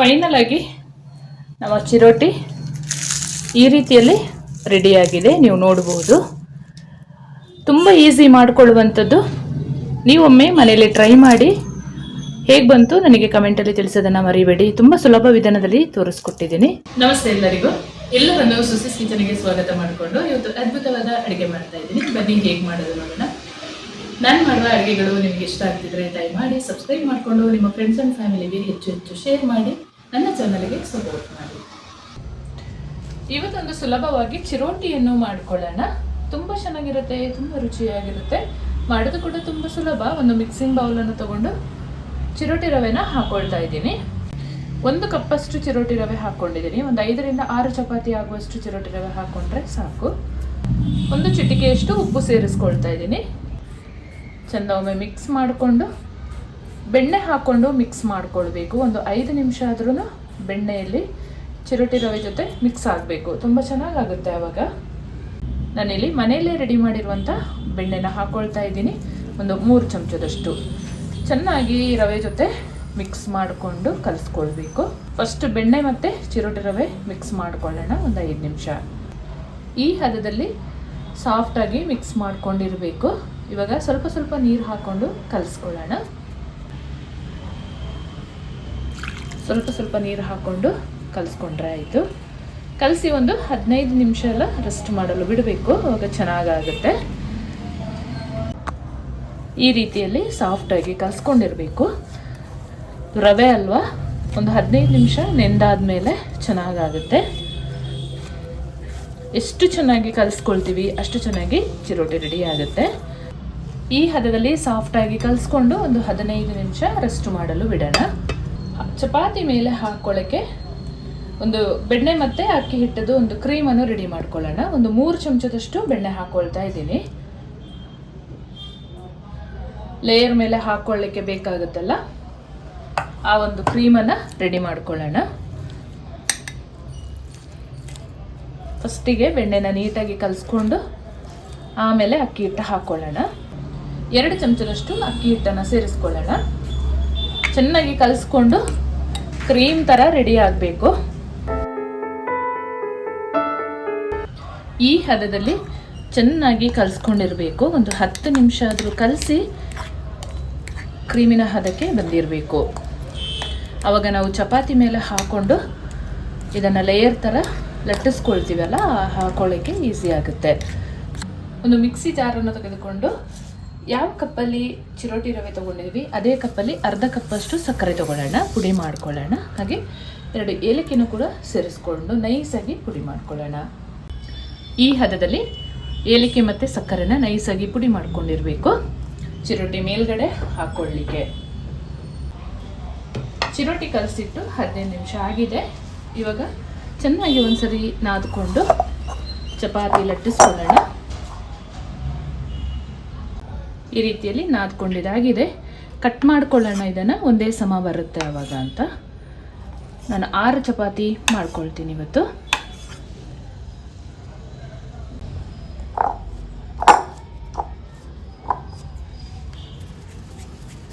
Final ಆಗಿ ನಮ್ಮ ಚಿರೋಟಿ ಈ ರೀತಿಯಲ್ಲಿ ರೆಡಿಯಾಗಿದೆ ನೀವು ನೋಡ್ಬೋದು. ತುಂಬ ಈಸಿ ಮಾಡಿಕೊಳ್ಳುವಂಥದ್ದು. ನೀವೊಮ್ಮೆ ಮನೆಯಲ್ಲಿ ಟ್ರೈ ಮಾಡಿ. ಹೇಗೆ ಬಂತು ನನಗೆ ಕಮೆಂಟಲ್ಲಿ ತಿಳಿಸೋದನ್ನು ಮರಿಬೇಡಿ. ತುಂಬ ಸುಲಭ ವಿಧಾನದಲ್ಲಿ ತೋರಿಸ್ಕೊಟ್ಟಿದ್ದೀನಿ. ನಮಸ್ತೆ ಎಲ್ಲರಿಗೂ. ಎಲ್ಲರನ್ನು ಸುಸಿಸ್ ಕಿಚನ್ಗೆ ಸ್ವಾಗತ ಮಾಡಿಕೊಂಡು ಇವತ್ತು ಅದ್ಭುತವಾದ ಅಡುಗೆ ಮಾಡ್ತಾ ಇದ್ದೀನಿ. ಬನ್ನಿ ಹೇಗೆ ಮಾಡೋದು ನೋಡೋಣ. ನಾನು ಮಾಡುವ ಅಡುಗೆಗಳು ನಿಮಗೆ ಇಷ್ಟ ಆಗ್ತಿದ್ರೆ ಟೈಮ್ ಮಾಡಿ ಸಬ್ಸ್ಕ್ರೈಬ್ ಮಾಡಿಕೊಂಡು ನಿಮ್ಮ ಫ್ರೆಂಡ್ಸ್ ಆ್ಯಂಡ್ ಫ್ಯಾಮಿಲಿಗೆ ಹೆಚ್ಚು ಹೆಚ್ಚು ಶೇರ್ ಮಾಡಿ. ನನ್ನ ಚಾನಲ್ಗೆ ಸಪೋರ್ಟ್ ಮಾಡಿ. ಇವತ್ತೊಂದು ಸುಲಭವಾಗಿ ಚಿರೋಟಿಯನ್ನು ಮಾಡ್ಕೊಳ್ಳೋಣ. ತುಂಬ ಚೆನ್ನಾಗಿರುತ್ತೆ, ತುಂಬ ರುಚಿಯಾಗಿರುತ್ತೆ. ಮಾಡೋದು ಕೂಡ ತುಂಬ ಸುಲಭ. ಒಂದು ಮಿಕ್ಸಿಂಗ್ ಬೌಲನ್ನು ತಗೊಂಡು ಚಿರೋಟಿ ರವೆನ ಹಾಕೊಳ್ತಾ ಇದ್ದೀನಿ. ಒಂದು ಕಪ್ಪಷ್ಟು ಚಿರೋಟಿ ರವೆ ಹಾಕ್ಕೊಂಡಿದ್ದೀನಿ ಒಂದು ಐದರಿಂದ ಆರು ಚಪಾತಿ ಆಗುವಷ್ಟು ಚಿರೋಟಿ ರವೆ ಹಾಕ್ಕೊಂಡ್ರೆ ಸಾಕು. ಒಂದು ಚಿಟಿಕೆಯಷ್ಟು ಉಪ್ಪು ಸೇರಿಸ್ಕೊಳ್ತಾ ಇದ್ದೀನಿ. ಚೆಂದ ಒಮ್ಮೆ ಮಿಕ್ಸ್ ಮಾಡಿಕೊಂಡು ಬೆಣ್ಣೆ ಹಾಕ್ಕೊಂಡು ಮಿಕ್ಸ್ ಮಾಡ್ಕೊಳ್ಬೇಕು. ಒಂದು ಐದು ನಿಮಿಷ ಆದ್ರೂ ಬೆಣ್ಣೆಯಲ್ಲಿ ಚಿರೋಟಿ ರವೆ ಜೊತೆ ಮಿಕ್ಸ್ ಆಗಬೇಕು. ತುಂಬ ಚೆನ್ನಾಗಾಗುತ್ತೆ ಆವಾಗ ನಾನಿಲ್ಲಿ ಮನೆಯಲ್ಲೇ ರೆಡಿ ಮಾಡಿರುವಂಥ ಬೆಣ್ಣೆನ ಹಾಕ್ಕೊಳ್ತಾ ಇದ್ದೀನಿ. ಒಂದು ಮೂರು ಚಮಚದಷ್ಟು. ಚೆನ್ನಾಗಿ ರವೆ ಜೊತೆ ಮಿಕ್ಸ್ ಮಾಡಿಕೊಂಡು ಕಲಿಸ್ಕೊಳ್ಬೇಕು. ಫಸ್ಟ್ ಬೆಣ್ಣೆ ಮತ್ತು ಚಿರೋಟಿ ರವೆ ಮಿಕ್ಸ್ ಮಾಡ್ಕೊಳ್ಳೋಣ. ಒಂದು ಐದು ನಿಮಿಷ. ಈ ಹದದಲ್ಲಿ ಸಾಫ್ಟಾಗಿ ಮಿಕ್ಸ್ ಮಾಡ್ಕೊಂಡಿರಬೇಕು. ಇವಾಗ ಸ್ವಲ್ಪ ಸ್ವಲ್ಪ ನೀರು ಹಾಕ್ಕೊಂಡು ಕಲಿಸ್ಕೊಳ್ಳೋಣ. ಸ್ವಲ್ಪ ಸ್ವಲ್ಪ ನೀರು ಹಾಕ್ಕೊಂಡು ಕಲಿಸ್ಕೊಂಡ್ರೆ ಆಯಿತು. ಕಲಸಿ ಒಂದು ಹದಿನೈದು ನಿಮಿಷ ಎಲ್ಲ ರೆಸ್ಟ್ ಮಾಡಲು ಬಿಡಬೇಕು ಆವಾಗ ಚೆನ್ನಾಗಾಗುತ್ತೆ. ಈ ರೀತಿಯಲ್ಲಿ ಸಾಫ್ಟಾಗಿ ಕಲಿಸ್ಕೊಂಡಿರಬೇಕು. ರವೆ ಅಲ್ವಾ? ಒಂದು ಹದಿನೈದು ನಿಮಿಷ ನೆಂದಾದ ಮೇಲೆ ಚೆನ್ನಾಗಾಗುತ್ತೆ. ಎಷ್ಟು ಚೆನ್ನಾಗಿ ಕಲಿಸ್ಕೊಳ್ತೀವಿ, ಅಷ್ಟು ಚೆನ್ನಾಗಿ ಚಿರೋಟಿ ರೆಡಿ ಆಗುತ್ತೆ. ಈ ಹದದಲ್ಲಿ ಸಾಫ್ಟಾಗಿ ಕಲಿಸ್ಕೊಂಡು ಒಂದು ಹದಿನೈದು ನಿಮಿಷ ರೆಸ್ಟ್ ಮಾಡಲು ಬಿಡೋಣ. ಚಪಾತಿ ಮೇಲೆ ಹಾಕ್ಕೊಳ್ಳೋಕ್ಕೆ ಒಂದು ಬೆಣ್ಣೆ ಮತ್ತು ಅಕ್ಕಿ ಹಿಟ್ಟದು ಒಂದು ಕ್ರೀಮನ್ನು ರೆಡಿ ಮಾಡ್ಕೊಳ್ಳೋಣ. ಒಂದು ಮೂರು ಚಮಚದಷ್ಟು ಬೆಣ್ಣೆ ಹಾಕ್ಕೊಳ್ತಾ ಇದ್ದೀನಿ. ಲೇಯರ್ ಮೇಲೆ ಹಾಕ್ಕೊಳ್ಳಿಕ್ಕೆ ಬೇಕಾಗುತ್ತಲ್ಲ ಆ ಒಂದು ಕ್ರೀಮನ್ನು ರೆಡಿ ಮಾಡ್ಕೊಳ್ಳೋಣ. ಫಸ್ಟಿಗೆ ಬೆಣ್ಣೆನ ನೀಟಾಗಿ ಕಲಸ್ಕೊಂಡು ಆಮೇಲೆ ಅಕ್ಕಿ ಹಿಟ್ಟು ಹಾಕ್ಕೊಳ್ಳೋಣ ಎರಡು ಚಮಚದಷ್ಟು ಅಕ್ಕಿ ಹಿಟ್ಟನ್ನು ಸೇರಿಸ್ಕೊಳ್ಳೋಣ. ಚೆನ್ನಾಗಿ ಕಲಿಸ್ಕೊಂಡು ಕ್ರೀಮ್ ಥರ ರೆಡಿ ಆಗಬೇಕು. ಈ ಹದದಲ್ಲಿ ಚೆನ್ನಾಗಿ ಕಲಸ್ಕೊಂಡಿರಬೇಕು. ಒಂದು ಹತ್ತು ನಿಮಿಷ ಆದರೂ ಕಲಸಿ ಕ್ರೀಮಿನ ಹದಕ್ಕೆ ಬಂದಿರಬೇಕು. ಆವಾಗ ನಾವು ಚಪಾತಿ ಮೇಲೆ ಹಾಕ್ಕೊಂಡು ಇದನ್ನು ಲೇಯರ್ ಥರ ಲಟ್ಟಿಸ್ಕೊಳ್ತೀವಲ್ಲ ಹಾಕೊಳ್ಳೋಕ್ಕೆ ಈಸಿ ಆಗುತ್ತೆ. ಒಂದು ಮಿಕ್ಸಿ ಜಾರನ್ನು ತೆಗೆದುಕೊಂಡು ಯಾವ ಕಪ್ಪಲ್ಲಿ ಚಿರೋಟಿ ರವೆ ತೊಗೊಂಡಿದ್ವಿ, ಅದೇ ಕಪ್ಪಲ್ಲಿ ಅರ್ಧ ಕಪ್ಪಷ್ಟು ಸಕ್ಕರೆ ತೊಗೊಳ್ಳೋಣ, ಪುಡಿ ಮಾಡ್ಕೊಳ್ಳೋಣ. ಹಾಗೆ ಎರಡು ಏಲಕ್ಕಿನೂ ಕೂಡ ಸೇರಿಸ್ಕೊಂಡು ನೈಸಾಗಿ ಪುಡಿ ಮಾಡ್ಕೊಳ್ಳೋಣ. ಈ ಹದದಲ್ಲಿ ಏಲಕ್ಕಿ ಮತ್ತು ಸಕ್ಕರೆನ ನೈಸಾಗಿ ಪುಡಿ ಮಾಡ್ಕೊಂಡಿರಬೇಕು. ಚಿರೋಟಿ ಮೇಲ್ಗಡೆ ಹಾಕ್ಕೊಳ್ಳಿಕ್ಕೆ ಚಿರೋಟಿ ಕಲಸಿಟ್ಟು ಹದಿನೈದು ನಿಮಿಷ ಆಗಿದೆ. ಇವಾಗ ಚೆನ್ನಾಗಿ ಒಂದ್ಸರಿ ನಾದ್ಕೊಂಡು ಚಪಾತಿ ಲಟ್ಟಿಸ್ಕೊಳ್ಳೋಣ. ಈ ರೀತಿಯಲ್ಲಿ ನಾದ್ಕೊಂಡಿದ್ದಾಗಿದೆ ಕಟ್ ಮಾಡ್ಕೊಳ್ಳೋಣ ಇದನ್ನು, ಒಂದೇ ಸಮ ಬರುತ್ತೆ ಆವಾಗ ಅಂತ. ನಾನು ಆರು ಚಪಾತಿ ಮಾಡ್ಕೊಳ್ತೀನಿ ಇವತ್ತು.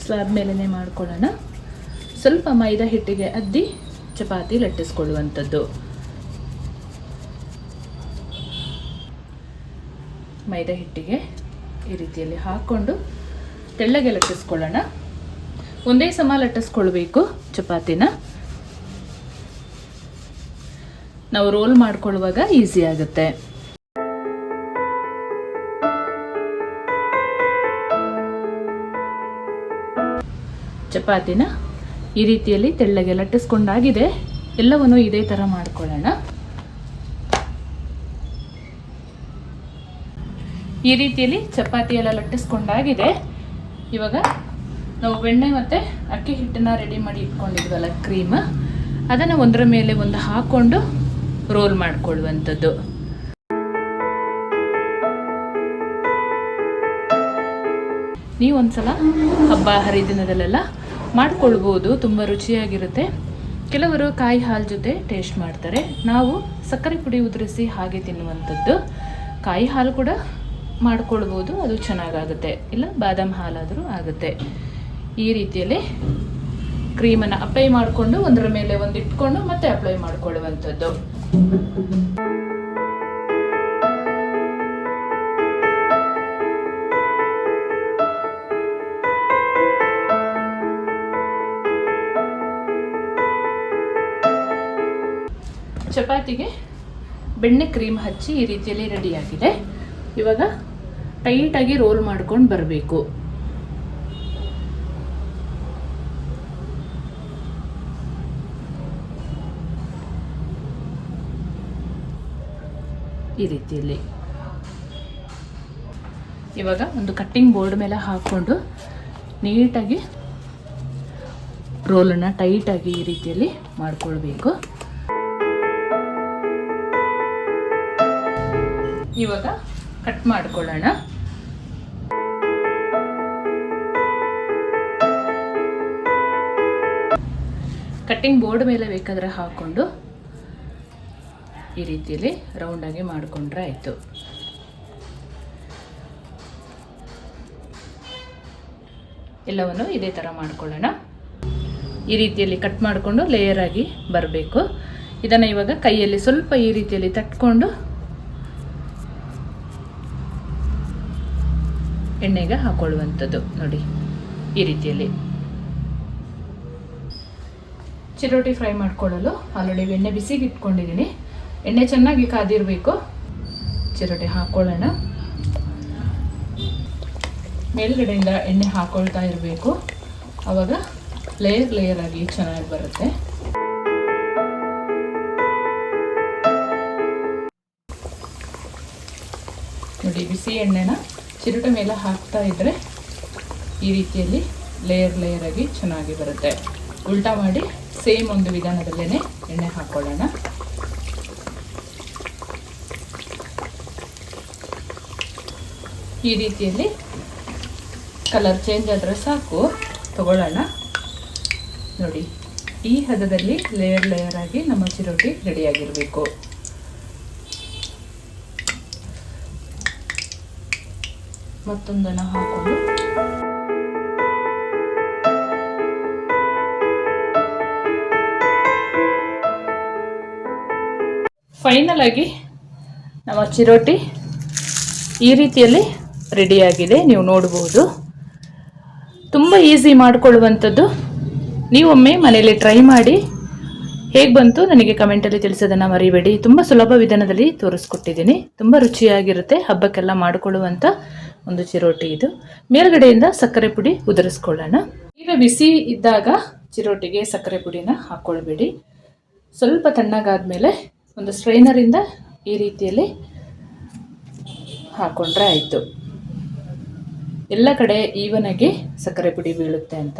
ಸ್ಲಾಬ್ ಮೇಲೇ ಮಾಡ್ಕೊಳ್ಳೋಣ. ಸ್ವಲ್ಪ ಮೈದಾ ಹಿಟ್ಟಿಗೆ ಅದ್ದಿ ಚಪಾತಿ ಲಟ್ಟಿಸ್ಕೊಳ್ಳುವಂಥದ್ದು. ಮೈದಾ ಹಿಟ್ಟಿಗೆ ಈ ರೀತಿಯಲ್ಲಿ ಹಾಕ್ಕೊಂಡು ತೆಳ್ಳಗೆ ಲಟ್ಟಿಸ್ಕೊಳ್ಳೋಣ. ಒಂದೇ ಸಮ ಲಟ್ಟಿಸ್ಕೊಳ್ಬೇಕು ಚಪಾತಿನ. ನಾವು ರೋಲ್ ಮಾಡ್ಕೊಳ್ಳುವಾಗ ಈಸಿ ಆಗುತ್ತೆ. ಚಪಾತಿನ ಈ ರೀತಿಯಲ್ಲಿ ತೆಳ್ಳಗೆ ಲಟ್ಟಿಸ್ಕೊಂಡಾಗಿದೆ. ಎಲ್ಲವನ್ನು ಇದೇ ಥರ ಮಾಡ್ಕೊಳ್ಳೋಣ. ಈ ರೀತಿಯಲ್ಲಿ ಚಪಾತಿ ಎಲ್ಲ ಲಟ್ಟಿಸ್ಕೊಂಡಾಗಿದೆ. ಇವಾಗ ನಾವು ಬೆಣ್ಣೆ ಮತ್ತು ಅಕ್ಕಿ ಹಿಟ್ಟನ್ನ ರೆಡಿ ಮಾಡಿ ಇಟ್ಕೊಂಡಿದ್ವಲ್ಲ ಕ್ರೀಮ್ ಅದನ್ನು ಒಂದರ ಮೇಲೆ ಒಂದು ಹಾಕ್ಕೊಂಡು ರೋಲ್ ಮಾಡಿಕೊಳ್ಳುವಂಥದ್ದು. ನೀವು ಒಂದ್ಸಲ ಹಬ್ಬ, ಹರಿದಿನದಲ್ಲೆಲ್ಲ ಮಾಡ್ಕೊಳ್ಬೋದು, ತುಂಬ ರುಚಿಯಾಗಿರುತ್ತೆ. ಕೆಲವರು ಕಾಯಿ ಹಾಲು ಜೊತೆ ಟೇಸ್ಟ್ ಮಾಡ್ತಾರೆ. ನಾವು ಸಕ್ಕರೆ ಪುಡಿ ಉದುರಿಸಿ ಹಾಗೆ ತಿನ್ನುವಂಥದ್ದು. ಕಾಯಿ ಹಾಲು ಕೂಡ ಮಾಡ್ಕೊಳ್ಬೋದು, ಅದು ಚೆನ್ನಾಗಾಗುತ್ತೆ. ಇಲ್ಲ, ಬಾದಾಮ್ ಹಾಲಾದರೂ ಆಗುತ್ತೆ. ಈ ರೀತಿಯಲ್ಲಿ ಕ್ರೀಮನ್ನು ಅಪ್ಲೈ ಮಾಡಿಕೊಂಡು, ಒಂದರ ಮೇಲೆ ಒಂದು ಇಟ್ಕೊಂಡು, ಮತ್ತೆ ಅಪ್ಲೈ ಮಾಡಿಕೊಳ್ಳುವಂಥದ್ದು. ಚಪಾತಿಗೆ ಬೆಣ್ಣೆ ಕ್ರೀಮ್ ಹಚ್ಚಿ ಈ ರೀತಿಯಲ್ಲಿ ರೆಡಿಯಾಗಿದೆ ಇವಾಗ ಟೈಟಾಗಿ ರೋಲ್ ಮಾಡ್ಕೊಂಡು ಬರಬೇಕು. ಈ ರೀತಿಯಲ್ಲಿ. ಇವಾಗ ಒಂದು ಕಟ್ಟಿಂಗ್ ಬೋರ್ಡ್ ಮೇಲೆ ಹಾಕ್ಕೊಂಡು ನೀಟಾಗಿ ರೋಲನ್ನು ಟೈಟಾಗಿ ಈ ರೀತಿಯಲ್ಲಿ ಮಾಡ್ಕೊಳ್ಬೇಕು. ಇವಾಗ ಕಟ್ ಮಾಡ್ಕೊಳ್ಳೋಣ. ಕಟ್ಟಿಂಗ್ ಬೋರ್ಡ್ ಮೇಲೆ ಬೇಕಾದರೆ ಹಾಕ್ಕೊಂಡು ಈ ರೀತಿಯಲ್ಲಿ ರೌಂಡಾಗಿ ಮಾಡಿಕೊಂಡ್ರೆ ಆಯಿತು. ಎಲ್ಲವನ್ನು ಇದೇ ಥರ ಮಾಡ್ಕೊಳ್ಳೋಣ. ಈ ರೀತಿಯಲ್ಲಿ ಕಟ್ ಮಾಡಿಕೊಂಡು ಲೇಯರ್ ಆಗಿ ಬರಬೇಕು. ಇದನ್ನು ಇವಾಗ ಕೈಯಲ್ಲಿ ಸ್ವಲ್ಪ ಈ ರೀತಿಯಲ್ಲಿ ತಟ್ಕೊಂಡು ಎಣ್ಣೆಗೆ ಹಾಕೊಳ್ಳುವಂಥದ್ದು ನೋಡಿ ಈ ರೀತಿಯಲ್ಲಿ. ಚಿರೋಟಿ ಫ್ರೈ ಮಾಡ್ಕೊಳ್ಳಲು ಆಲ್ರೆಡಿ ಎಣ್ಣೆ ಬಿಸಿಗೆ ಇಟ್ಕೊಂಡಿದ್ದೀನಿ. ಎಣ್ಣೆ ಚೆನ್ನಾಗಿ ಕಾದಿರಬೇಕು. ಚಿರೋಟಿ ಹಾಕ್ಕೊಳ್ಳೋಣ ಮೇಲ್ಗಡೆಯಿಂದ ಎಣ್ಣೆ ಹಾಕ್ಕೊಳ್ತಾ ಇರಬೇಕು. ಆವಾಗ ಲೇಯರ್ ಲೇಯರ್ ಆಗಿ ಚೆನ್ನಾಗಿ ಬರುತ್ತೆ. ನೋಡಿ, ಬಿಸಿ ಎಣ್ಣೆನ ಚಿರುಟ ಮೇಲೆ ಹಾಕ್ತಾ ಇದ್ದರೆ ಈ ರೀತಿಯಲ್ಲಿ ಲೇಯರ್ ಲೇಯರ್ ಆಗಿ ಚೆನ್ನಾಗಿ ಬರುತ್ತೆ. ಉಲ್ಟಾ ಮಾಡಿ ಸೇಮ್ ಒಂದು ವಿಧಾನದಲ್ಲೇ ಎಣ್ಣೆ ಹಾಕ್ಕೊಳ್ಳೋಣ ಈ ರೀತಿಯಲ್ಲಿ ಕಲರ್ ಚೇಂಜ್ ಆದರೆ ಸಾಕು. ತಗೊಳ್ಳೋಣ. ನೋಡಿ, ಈ ಹದದಲ್ಲಿ ಲೇಯರ್ ಲೇಯರ್ ಆಗಿ ನಮ್ಮ ಚಿರೋಟಿ ರೆಡಿಯಾಗಿರಬೇಕು. ಮತ್ತೊಂದನ್ನು ಹಾಕೊಂಡು ಫೈನಲ್ ಆಗಿ ನಮ್ಮ ಚಿರೋಟಿ ಈ ರೀತಿಯಲ್ಲಿ ರೆಡಿಯಾಗಿದೆ ನೀವು ನೋಡ್ಬೋದು. ತುಂಬ ಈಸಿ ಮಾಡಿಕೊಳ್ಳುವಂಥದ್ದು. ನೀವೊಮ್ಮೆ ಮನೆಯಲ್ಲಿ ಟ್ರೈ ಮಾಡಿ. ಹೇಗೆ ಬಂತು ನನಗೆ ಕಮೆಂಟಲ್ಲಿ ತಿಳಿಸೋದನ್ನು ಮರಿಬೇಡಿ. ತುಂಬ ಸುಲಭ ವಿಧಾನದಲ್ಲಿ ತೋರಿಸ್ಕೊಟ್ಟಿದ್ದೀನಿ. ತುಂಬ ರುಚಿಯಾಗಿರುತ್ತೆ. ಹಬ್ಬಕ್ಕೆಲ್ಲ ಮಾಡಿಕೊಳ್ಳುವಂಥ ಒಂದು ಚಿರೋಟಿ ಇದು. ಮೇಲ್ಗಡೆಯಿಂದ ಸಕ್ಕರೆ ಪುಡಿ ಉದುರಿಸ್ಕೊಳ್ಳೋಣ. ಈಗ ಬಿಸಿ ಇದ್ದಾಗ ಚಿರೋಟಿಗೆ ಸಕ್ಕರೆ ಪುಡಿನ ಹಾಕ್ಕೊಳ್ಬೇಡಿ ಸ್ವಲ್ಪ ತಣ್ಣಗಾದ್ಮೇಲೆ ಒಂದು ಸ್ಟ್ರೈನರಿಂದ ಈ ರೀತಿಯಲ್ಲಿ ಹಾಕೊಂಡ್ರೆ ಆಯಿತು. ಎಲ್ಲ ಕಡೆ ಈವನಾಗಿ ಸಕ್ಕರೆ ಪುಡಿ ಬೀಳುತ್ತೆ ಅಂತ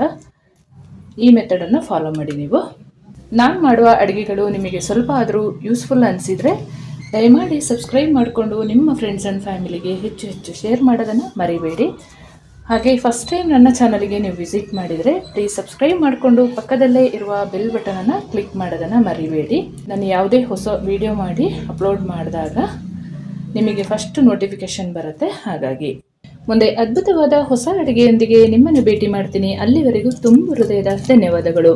ಈ ಮೆಥಡನ್ನು ಫಾಲೋ ಮಾಡಿ ನೀವು. ನಾನು ಮಾಡುವ ಅಡುಗೆಗಳು ನಿಮಗೆ ಸ್ವಲ್ಪ ಆದರೂ ಯೂಸ್ಫುಲ್ ಅನಿಸಿದರೆ ದಯಮಾಡಿ ಸಬ್ಸ್ಕ್ರೈಬ್ ಮಾಡಿಕೊಂಡು ನಿಮ್ಮ ಫ್ರೆಂಡ್ಸ್ ಆ್ಯಂಡ್ ಫ್ಯಾಮಿಲಿಗೆ ಹೆಚ್ಚು ಹೆಚ್ಚು ಶೇರ್ ಮಾಡೋದನ್ನು ಮರಿಬೇಡಿ. ಹಾಗೆ ಫಸ್ಟ್ ಟೈಮ್ ನನ್ನ ಚಾನಲ್ಗೆ ನೀವು ವಿಸಿಟ್ ಮಾಡಿದರೆ ಪ್ಲೀಸ್ ಸಬ್ಸ್ಕ್ರೈಬ್ ಮಾಡಿಕೊಂಡು ಪಕ್ಕದಲ್ಲೇ ಇರುವ ಬೆಲ್ ಬಟನನ್ನು ಕ್ಲಿಕ್ ಮಾಡೋದನ್ನು ಮರಿಬೇಡಿ. ನಾನು ಯಾವುದೇ ಹೊಸ ವಿಡಿಯೋ ಮಾಡಿ ಅಪ್ಲೋಡ್ ಮಾಡಿದಾಗ ನಿಮಗೆ ಫಸ್ಟ್ ನೋಟಿಫಿಕೇಶನ್ ಬರುತ್ತೆ. ಹಾಗಾಗಿ ಮುಂದೆ ಅದ್ಭುತವಾದ ಹೊಸ ಅಡುಗೆಯೊಂದಿಗೆ ನಿಮ್ಮನ್ನು ಭೇಟಿ ಮಾಡ್ತೀನಿ. ಅಲ್ಲಿವರೆಗೂ ತುಂಬ ಹೃದಯದ ಧನ್ಯವಾದಗಳು.